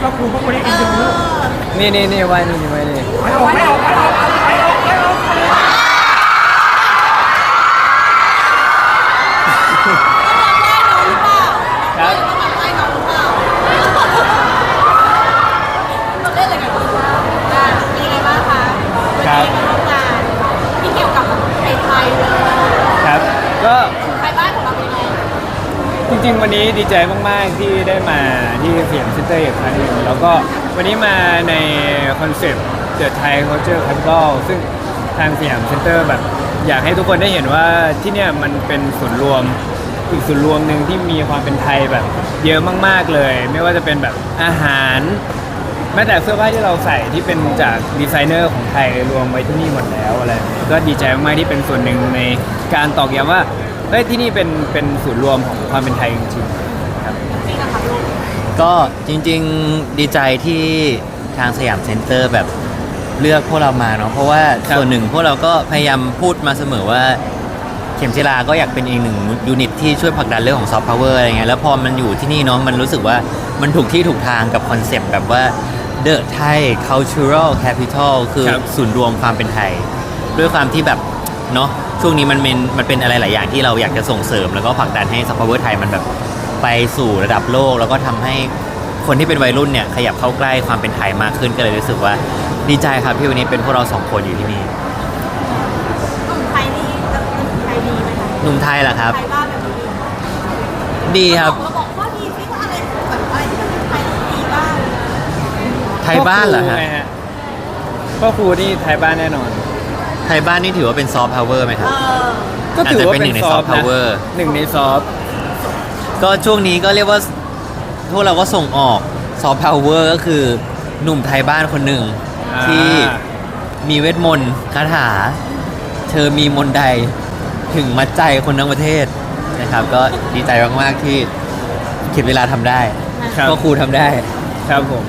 แล้วก็ครูก็คนนี้อีกหนึ่งลูกนี่นี่นี่ไว้นี่ไว้นี่ไปออกไปออกไปออกไปออกไปออก ครับ ครับ ที่เกี่ยวกับไทยๆเลย ครับก็ ไทยบ้านของเราเป็นไง จ ริงๆวันนี้ดีใจมาก ๆ ที่ได้มาที่เสียงซิสเตอร์อีกครั้งหนึ่งแล้วก็วันนี้มาในคอนเซปต์ The Thai Culture Capital ซึ่งทางสยามเซ็นเตอร์แบบ อยากให้ทุกคนได้เห็นว่าที่เนี่ยมันเป็นศูนย์รวมอีกศูนย์รวมหนึ่งที่มีความเป็นไทยแบบ เยอะมาก ๆเลย ไม่ว่าจะเป็นแบบอาหารแม้แต่เสื้อผ้าที่เราใส่ที่เป็นจากดีไซเนอร์ของไทยรวมไว้ที่นี่หมดแล้วอะไรก็ดีใจมากๆที่เป็นส่วนหนึ่งในการตอกย้ำว่า เฮ้ยที่นี่เป็นเป็นศูนย์รวมของความเป็นไทยจริงๆครับนี่นะครับลูกก็จริงๆดีใจที่ทางสยามเซ็นเตอร์แบบเลือกพวกเรามาเนาะเพราะว่าครับ ส่วนหนึ่งพวกเราก็พยายามพูดมาเสมอว่า เข็มจิลาก็อยากเป็นอีกหนึ่งยูนิตที่ช่วยผลักดันเรื่องของซอฟต์พาวเวอร์อะไรเงี้ยแล้วพอมันอยู่ที่นี่เนาะมันรู้สึกว่ามันถูกที่ถูกทางกับคอนเซปต์แบบว่า The Thai Cultural Capital คือครับ ศูนย์รวมความเป็นไทย ด้วยความที่แบบ เนาะช่วงนี้มันเป็นมันเป็นอะไรหลายอย่างที่เราอยากจะส่งเสริม แล้วก็ผลักดันให้ซอฟต์พาวเวอร์ไทยมันแบบไปสู่ระดับโลก แล้วก็ทำให้คนที่เป็นวัยรุ่นเนี่ยขยับเข้าใกล้ความเป็นไทยมากขึ้นก็เลยรู้สึกว่าดีใจครับที่วันนี้เป็นพวกเราสองคนอยู่ที่นี่หนุ่มไทยนี่จะเป็นไทยดีไหมคะหนุ่มไทยเหรอครับไทยบ้านแบบนี้ดีดีครับเราบอกข้อดีซิว่าอะไรแบบอะไรที่มันเป็นไทยดีบ้างไทยบ้านเหรอพ่คฮะไงพ่อครูนี่ไทยบ้านแน่นอน ไทยบ้านนี่ถือว่าเป็นซอฟต์พาวเวอร์ไหมคเอรับอก็ถือว่าอาจจะเป็นเป็นหนึ่งในซอฟ soft ต์นะ power หนึ่งในซอฟต์ก็ช่วงนี้ก็เรียกว่าพวกเราก็ส่งออกซอฟต์พาวเวอร์ก็คือหนุ่มไทยบ้านคนหนึ่งที่มีเวทมนต์คาถา เธอมีมนต์ใดถึงมัดใจคนทั้งประเทศนะครับ ก็ดีใจมาก ๆ ที่เข็ดเวลาทำได้ครับก็ครูทำได้ครับผม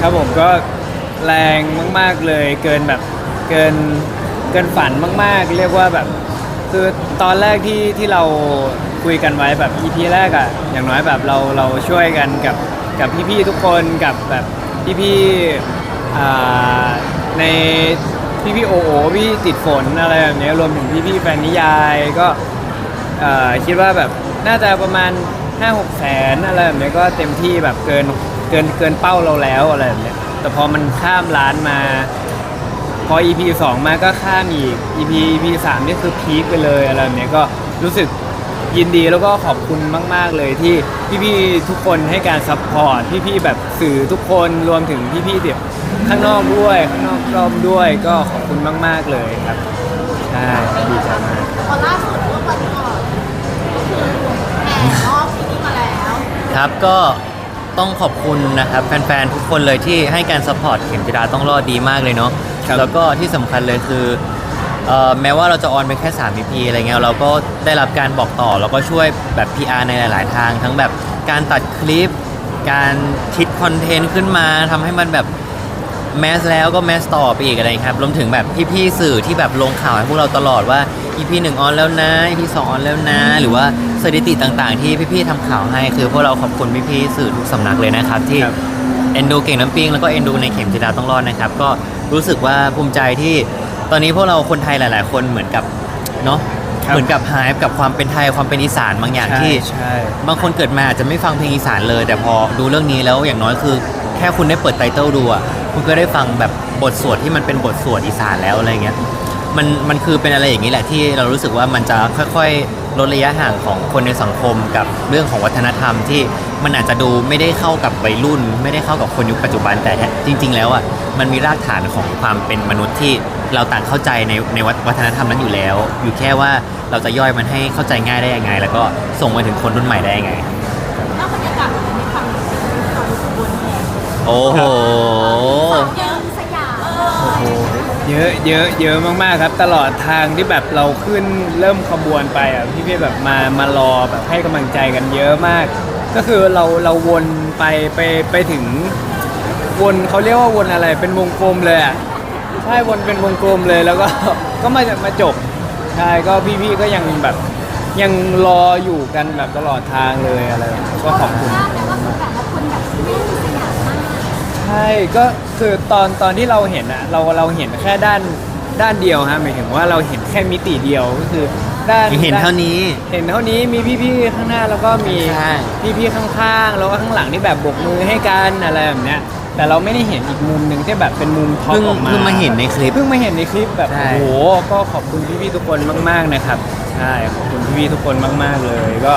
ครับผมก็แรงมาก ๆเลยเกินแบบเกินเกินฝันมาก ๆ เรียกว่าแบบคือตอนแรกที่ที่เราคุยกันไว้แบบ EP แรกอะอย่างน้อยแบบเราเราช่วยกันกับกับพี่ๆทุกคนกับแบบพี่ๆในพี่ๆโอโอพี่ติดฝนอะไรแบบนี้รวมถึงพี่ๆแฟนนิยายก็คิดว่าแบบน่าจะประมาณ 5 6แสนอะไรแบบนี้ก็เต็มที่แบบเกิน เกินเกินเป้าเราแล้วอะไรแบบเนี้ยแต่พอมันข้ามล้านมา พอ EP 2 มาก็ข้ามอีก EP EP 3นี่คือพีคไปเลยอะไรแบบเนี้ยก็รู้สึกยินดีแล้วก็ขอบคุณมาก ๆ เลยที่พี่ๆทุกคนให้การซัพพอร์ตพี่ๆแบบสื่อทุกคนรวมถึงพี่ๆเดี๋ยวข้างนอกด้วยข้างนอกรอบด้วยก็ขอบคุณมาก ๆ เลยครับใช่ดีใจมากพอล่าสุดเมื่อวันก่อนก็คือแห่รอบที่นี่มาแล้ว ครับก็ ต้องขอบคุณนะครับแฟนๆทุกคนเลยที่ให้การซัพพอร์ตเข็มจิราต้องรอดดีมากเลยเนาะครับแล้วก็ที่สำคัญเลยคือเอ่อแม้ว่าเราจะออนไปแค่3 EP อะไรเงี้ยเราก็ได้รับการบอกต่อแล้วก็ช่วยแบบ PR ในหลาย ๆ ทาง ทั้งแบบการตัดคลิป การคิดคอนเทนต์ขึ้นมาทำให้มันแบบ แมสแล้วก็แมสต่อไปอีกอะไรครับรวมถึงแบบพี่ๆสื่อที่แบบลงข่าวให้พวกเราตลอดว่า EP 1ออนแล้วนะ EP 2ออนแล้วนะ หรือว่าสถิติต่างๆ ที่พี่ๆทำข่าวให้คือพวกเราขอบคุณพี่ๆสื่อทุกสำนักเลยนะครับที่ครับเอ็นดูเก่งน้ำปิงแล้วก็เอ็นดูในเข็มจิดาต้องรอดนะครับก็รู้สึกว่าภูมิใจที่ตอนนี้พวกเราคนไทยหลาย ๆ คนเหมือนกับเนาะครับเหมือนกับหายกับความเป็นไทยความเป็นอีสานบางอย่างใช่ที่ใช่บางคนเกิดมาอาจจะไม่ฟังเพลงอีสานเลย แต่พอดูเรื่องนี้แล้วอย่างน้อยคือ แค่คุณได้เปิดไตเติลดูอะคุณก็ได้ฟังแบบบทสวดที่มันเป็นบทสวดอีสานแล้วอะไรเงี้ยมันมันคือเป็นอะไรอย่างนี้แหละที่เรารู้สึกว่ามันจะค่อยๆลดระยะห่างของคนในสังคมกับเรื่องของวัฒนธรรมที่มันอาจจะดูไม่ได้เข้ากับวัยรุ่น ไม่ได้เข้ากับคนยุคปัจจุบันแต่จริง ๆ แล้วอะมันมีรากฐานของความเป็นมนุษย์ที่เราต่างเข้าใจในในวัฒนธรรมนั้นอยู่แล้ว อยู่แค่ว่าเราจะย่อยมันให้เข้าใจง่ายได้ยังไง แล้วก็ส่งไปถึงคนรุ่นใหม่ได้ยังไง โอ้โหเยอะสยามโอ้โหเยอะเยอะเยอะมากๆครับ ตลอดทางที่แบบเราขึ้นเริ่มขบวนไปอะพี่ๆแบบมามารอแบบให้กำลังใจกันเยอะมาก ก็คือเราเราวนไปไปไปถึง วนเขาเรียกว่าวนอะไรเป็นวงกลมเลยอะใช่วนเป็นวงกลมเลยแล้วก็ ก็มามาจบใช่ก็พี่ๆก็ยังแบบยังรออยู่กันแบบตลอดทางเลยอะไรแบบนี้ก็ขอบคุณ ทราบแล้วว่าคือแบบว่าคนแบบแน่น ใช่ก็คือตอนตอนที่เราเห็นอะเราเราเห็นแค่ด้านด้านเดียวฮะหมายถึงว่าเราเห็นแค่มิติเดียวก็คือด้านเห็นเท่านี้ เห็นเท่านี้มีพี่ๆข้างหน้าแล้วก็มีข้างพี่ๆข้างๆแล้วก็ข้างหลังที่แบบบกมือให้กันอะไรแบบเนี้ยแต่เราไม่ได้เห็นอีกมุมหนึ่งที่แบบเป็นมุมท็อปเพิ่งออกมาเพิ่งมาเห็นในคลิปเพิ่งมาเห็นในคลิปแบบใช่โอ้โหก็ขอบคุณพี่ๆทุกคนมาก ๆนะครับใช่ขอบคุณพี่ๆทุกคนมากๆเลยก็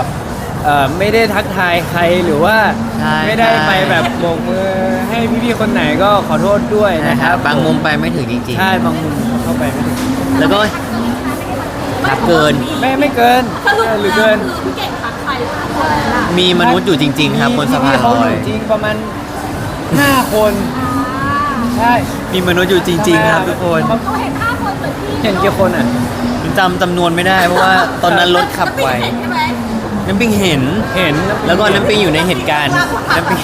เอ่อไม่ได้ทักทายใครหรือว่าใช่ไม่ได้ไปแบบโบกมือ ให้พี่ๆคนไหนก็ขอโทษด้วยนะนะคครัรับบ บางมุมไปไม่ถึงจริงใช่บางมุมเข้าไปไม่ถึงๆ แล้วก็ทักเกิน ไม่ไม่เกินสรุปหรือเกินคือพี่เก่งทักใครทุกคนน่ะมีมนุษย์อยู่จริง ๆ ครับบนสะพานพี่ๆเขาลออยยู่จริงประมาณห้าคนอ่าใช่มีมนุษย์อยู่จริง ๆ ครับทุกคนเขาเขาเห็นห้าคนเหมือนพี่เห็นกี่คนอะ จำจำนวนไม่ได้เพราะว่าตอนนั้นรถขับไวเห็นใช่ไหมน้ำปิงเห็น เห็นแล้วก็น้ำปิงอยู่ในเหตุการณ์น้ำปิง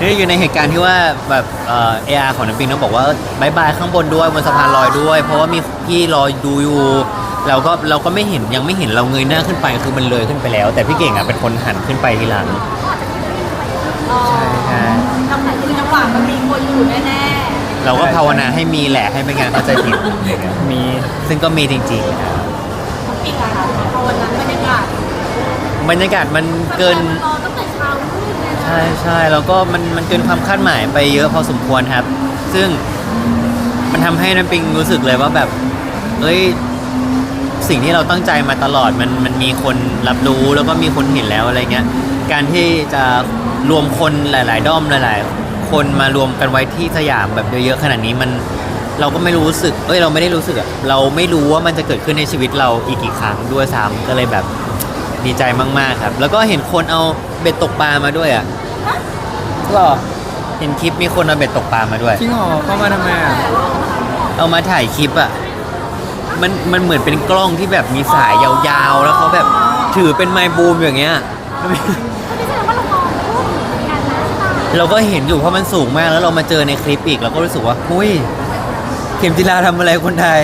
นี่อยู่ในเหตุการณ์ที่ว่าแบบเอ่อเออาของน้ำปิงต้องบอกว่าบายบายข้างบนด้วยบนสะพานลอยด้วย เพราะว่ามีพี่รอดูอยู่เราก็เราก็ไม่เห็นยังไม่เห็นเราเงยหน้าขึ้นไปคือมันเลยขึ้นไปแล้ว แต่พี่เก่งอะเป็นคนหันขึ้นไปทีหลังอ๋อใช่จังหวะคือจังหวะมันมีคนอยู่แน่เราก็ภาวนาให้มีแหละให้ไม่งั้นเข้าใจผิดมีซึ่งก็มีจริงๆนะครับๆของปีกอะค่ะพอวันนั้นบรรยากาศบรรยากาศมันเกิน ใช่ใช่แล้วก็มันมันเกินความคาดหมายไปเยอะพอสมควรครับ ซึ่งมันทำให้น้ำปิงรู้สึกเลยว่าแบบ เอ้ย สิ่งที่เราตั้งใจมาตลอดมันมันมีคนรับรู้แล้วก็มีคนเห็นแล้วอะไรเงี้ย การที่จะรวมคนหลาย ๆ ด้อมหลาย ๆ คนมารวมกันไว้ที่สยามแบบเยอะๆขนาดนี้มันเราก็ไม่รู้สึก เอ้ยเราไม่ได้รู้สึกอะเราไม่รู้ว่ามันจะเกิดขึ้นในชีวิตเราอีกกี่ครั้งด้วยซ้ำก็เลยแบบ ดีใจมากๆครับ แล้วก็เห็นคนเอาเบ็ดตกปลามาด้วยอะหรอเห็นคลิปมีคนเอาเบ็ดตกปลามาด้วย จริงเหรอเข้ามาทำไมอะเอามาถ่ายคลิปอะมันมันเหมือนเป็นกล้องที่แบบมีสายยาวๆ แล้วเขาแบบถือเป็นไมค์บูมอย่างเงี้ยก็ไม่ใช่ว่าเรามองรูปเหมือนกันนะใช่ปะเราก็เห็นอยู่เพราะมันสูงมากแล้วเรามาเจอในคลิปอีกเราก็รู้สึกว่าหุ้ย เข็มจิลาทำอะไรคนไทย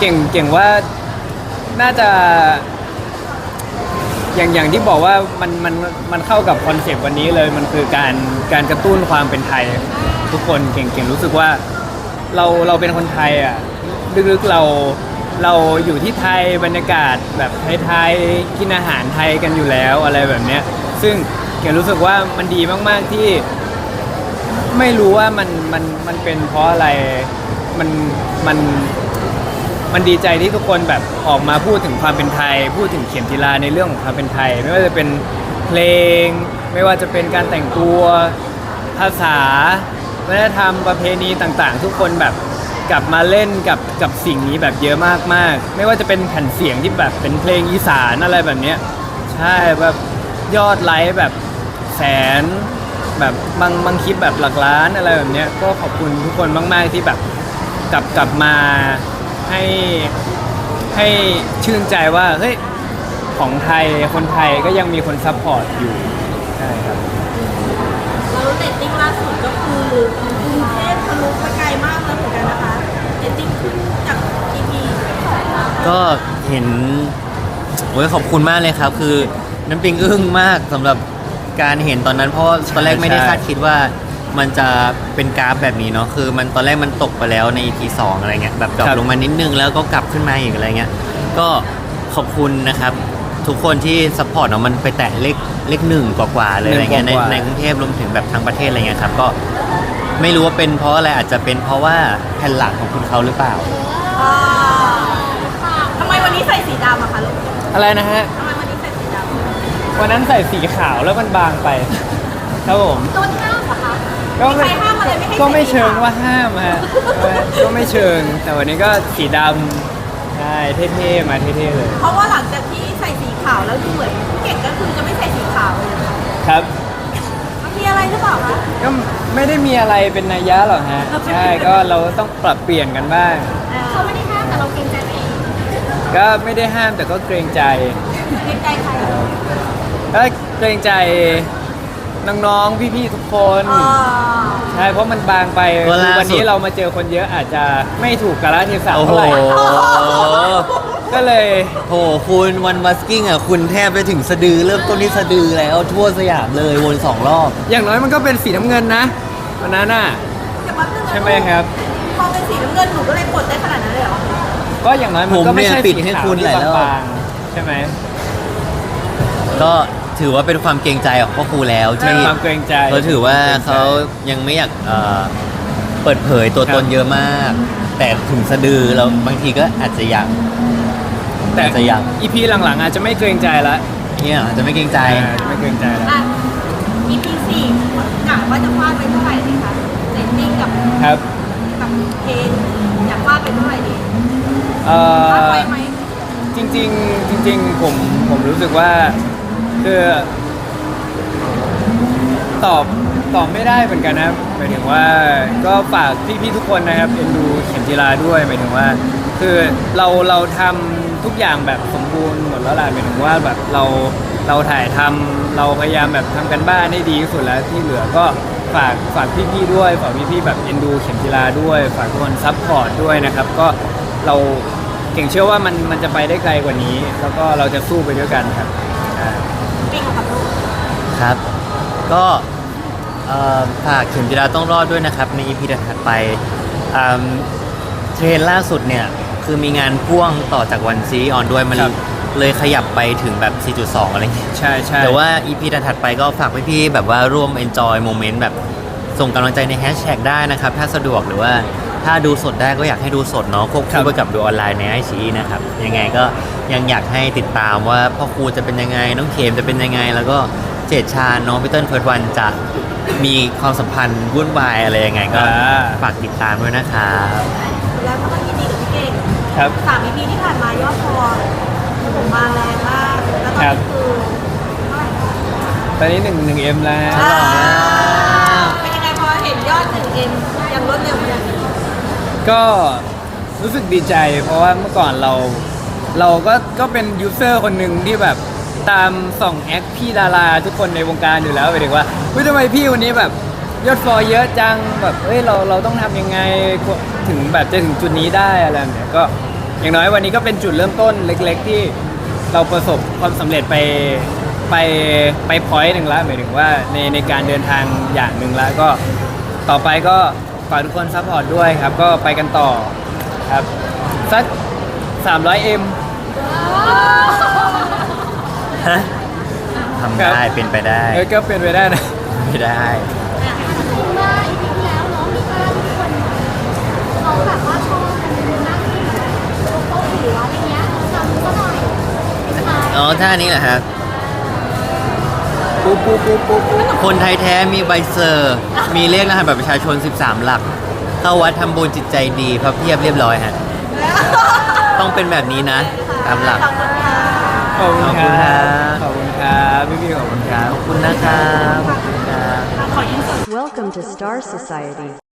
เก่งเก่งว่าน่าจะ อย่างอย่างที่บอกว่ามันมันมันเข้ากับคอนเซปต์วันนี้เลยมันคือการการกระตุ้นความเป็นไทย ทุกคนเก่งเก่งรู้สึกว่า เราเราเป็นคนไทยอะลึกๆเราเราอยู่ที่ไทยบรรยากาศแบบไทยๆกินอาหารไทยกันอยู่แล้วอะไรแบบเนี้ย ซึ่งเก่งรู้สึกว่ามันดีมากๆที่ ไม่รู้ว่ามันมันมันเป็นเพราะอะไรมันมัน มันดีใจที่ทุกคนแบบออกมาพูดถึงความเป็นไทย พูดถึงเข็มจีราในเรื่องของความเป็นไทย ไม่ว่าจะเป็นเพลง ไม่ว่าจะเป็นการแต่งตัวภาษาวัฒนธรรมประเพณีต่างๆ ทุกคนแบบกลับมาเล่นกับกับสิ่งนี้แบบเยอะมากๆ ไม่ว่าจะเป็นแผ่นเสียงที่แบบเป็นเพลงอีสานอะไรแบบเนี้ยใช่แบบยอดไลค์แบบแสนแบบบางบางคลิปแบบหลักล้านอะไรแบบเนี้ยก็ขอบคุณทุกคนมาก ๆที่แบบกลับกลับมา ให้ให้ชื่นใจว่าเฮ้ยของไทยคนไทยก็ยังมีคนซัพพอร์ตอยู่ใช่ครับเราเรตติ้งล่าสุดก็คือกรุงเทพทะลุไปไกลมากแล้วเหมือนกันนะคะเรตติ้งขึ้นจาก EP ก็เห็นโอ้ยขอบคุณมากเลยครับ คือน้ำปิงอึ้งมากสำหรับการเห็นตอนนั้น เพราะว่าตอนแรกไม่ได้ใช่คาดคิดว่า มันจะเป็นกราฟแบบนี้เนาะคือ มันตอนแรกมันตกไปแล้วใน EP 2อะไรเงี้ยแบบดรอปครับลงมานิดนึงแล้วก็กลับขึ้นมาอีกอะไรเงี้ยก็ขอบคุณนะครับทุกคนที่ซัพพอร์ตเนาะมันไปแตะเลขเลขหนึ่งกว่าๆเลยอะไรเงี้ยในในกรุงเทพรวมถึงแบบทางประเทศอะไรเงี้ยครับก็ไม่รู้ว่าเป็นเพราะอะไรอาจจะเป็นเพราะว่าแผ่นหลังของคุณเขาหรือเปล่าทำไมวันนี้ใส่สีดำอะคะลูกอะไรนะฮะทำไมวันนี้ใส่สีดำวันนั้นใส่สีขาวแล้วมันบางไป ครับผมโดนห้าม เหรอคะก็มีใครห้ามอะไรไม่ให้ก็ไม่ใส่สีเชิงขาวว่าห้ามฮะก็ไม่เชิง แต่วันนี้ก็สีดำใช่เท่ๆมาเท่ๆเลย เพราะว่าหลังจากที่ใส่สีขาวแล้วดูเหมือนเก่งก็คือจะไม่ใส่สีขาวเลยนะคะครับมันมีอะไรหรือเปล่าคะก็ไม่ได้มีอะไรเป็นนัยยะหรอกฮะใช่ก็เราต้องปรับเปลี่ยนกันบ้างเขาไม่ได้ห้ามแต่เราเกรงใจเองก็ไม่ได้ห้ามแต่ก็เกรงใจเกรงใจใครก็เกรงใจ น้องๆ พี่ๆ ทุกคน อ่าใช่เพราะมันบางไปก็คือล่าสุดวันนี้เรามาเจอคนเยอะอาจจะไม่ถูกกาลเทศะโอ้โหเท่าไหร่ก็เลยโหคุณวันบัสกิ้งอะ คุณแทบไปถึงสะดือ เริ่มต้นที่สะดือแล้วทั่วสยามเลยวนสองรอบ อย่างน้อยมันก็เป็นสีน้ำเงินนะวันนั้นน่ะแต่แป๊บนึงนะใช่ไหมครับ พอเป็นสีน้ำเงินหนูก็เลยกดได้ขนาดนั้นเลยเหรอก็อย่างน้อยมันผมก็ไม่เนี่ยใช่ปิดสีให้ขาวคุณที่หลายรอบ บางๆใช่ไหมก็ ถือว่าเป็นความเกรงใจของพ่อครูแล้วเป็นที่ความเกรงใจเขาถือว่าเขายังไม่อยากเอ่อเปิดเผยตัวตนเยอะมาก แต่ถึงสะดือเราบางทีก็อาจจะอยากแต่อาจจะยังอีพีหลังๆ อาจจะไม่เกรงใจละเนี่ยอาจจะไม่เกรงใจอาจจะไม่เกรงใจละอะ EP สี่กะว่าจะฟาดไปเท่าไหร่ดีคะเรตติ้งกับครับกับเพลงอยากฟาดไปเท่าไหร่ดีเอ่ฟาดอไว้ไหมจริง ๆ จริง ๆ ผมผมรู้สึกว่า คือตอบตอบไม่ได้เหมือนกันนะหมายถึงว่าก็ฝากพี่ๆทุกคนนะครับเอ็นดูเข็มจีราด้วยหมายถึงว่า คือเราเราทำทุกอย่างแบบสมบูรณ์หมดแล้วล่ะหมายถึงว่าแบบเราเราถ่ายทำเราพยายามแบบทำกันบ้านให้ดีที่สุดแล้วที่เหลือก็ฝากฝากพี่ๆด้วยฝากพี่ๆแบบเอ็นดูเข็มจีราด้วย ฝากทุกคนซัพพอร์ตด้วยนะครับ ก็เราเก่งเชื่อว่ามันมันจะไปได้ไกลกว่านี้ แล้วก็เราจะสู้ไปด้วยกันครับ ปิ้งกับลูกครับ ก็เอ่อฝากเข็มจิราต้องรอดด้วยนะครับ ใน EP ถัดไปอืมเทรนล่าสุดเนี่ย คือมีงานพ่วงต่อจากวันซีออนด้วยมันครับ เลยขยับไปถึงแบบ 4.2 อะไรเงี้ย ใช่ใช่ แต่ว่า EP ถัดไปก็ฝากพี่ๆแบบว่าร่วม enjoy moment แบบส่งกำลังใจในแฮชแท็กได้นะครับ ถ้าสะดวกหรือว่า ถ้าดูสดได้ก็อยากให้ดูสดเนาะควบครัคู่บไปกับดูออนไลน์ในไอชีนะครับยังไงก็ยังอยากให้ติดตามว่าพ่อครูจะเป็นยังไง น้องเขมจะเป็นยังไง แล้วก็เจดชาญน้องพีเติ้ลเฟิร์สวันจะมีความสัมพันธ์วุ่นวายอะไรยังไงก็อ่า ฝากติดตามด้วยนะครับแล้วก็ต้องยินดีกับพี่เก่งครับ สาม EP ที่ผ่านมายอดฟอลผมมาแรงมากแล้วตอนครันี้บคือเท่าไหร่คะตอนนี้หนึ่งหนึ่งเอ็มแล้วฉลองแล้วเป็นยังไงพอเห็นยอดถึงเอ็มยังรวดเร็วขนาดนี้ ก็รู้สึกดีใจ เพราะว่าเมื่อก่อนเราเราก็ก็เป็นยูเซอร์คนหนึ่งที่แบบตามส่องแอคพี่ดาราทุกคนในวงการอยู่แล้วไปถึงว่าเฮ้ยทำไมพี่วันนี้แบบยอดฟอลเยอะจังแบบเฮ้ยเราเราต้องทำยังไงถึงแบบจะถึงจุดนี้ได้อะไรแบบเนี้ยก็อย่างน้อยวันนี้ก็เป็นจุดเริ่มต้นเล็ก ๆ ที่เราประสบความสำเร็จไปไปไปพอยต์หนึ่งแล้วหมายถึงว่าในในการเดินทางอย่างหนึ่งแล้วก็ต่อไปก็ ฝากทุกคนซัพพอร์ตด้วยครับ ก็ไปกันต่อครับสัก 300M ฮะทำครัได้บเป็นไปได้เออก็เป็นไปได้นะ ไม่ได้จริงว่าอีพีที่แล้วน้องมีป้าทุกคนเขาแบบว่าชอบกันนั่งที่โต๊ะหัวอะไรเงี้ยจำก็หน่อยใช่อ๋อท่านี้เหรอครับ ปุ๊บปุ๊บปุ๊บปุ๊บปุ๊บคนไทยแท้มีใบเซอร์ มีเลขรหัสบัตรประชาชน 13 หลัก เข้าวัดทำบุญจิตใจดีพระเพียบเรียบร้อยฮะ ต้องเป็นแบบนี้นะ ตามหลัก ขอบคุณค่ะขอบคุณครับขอบคุณครับพี่ๆขอบคุณครับ ขอบคุณนะครับขอบคุณครับขอยินดี Welcome to Star Society.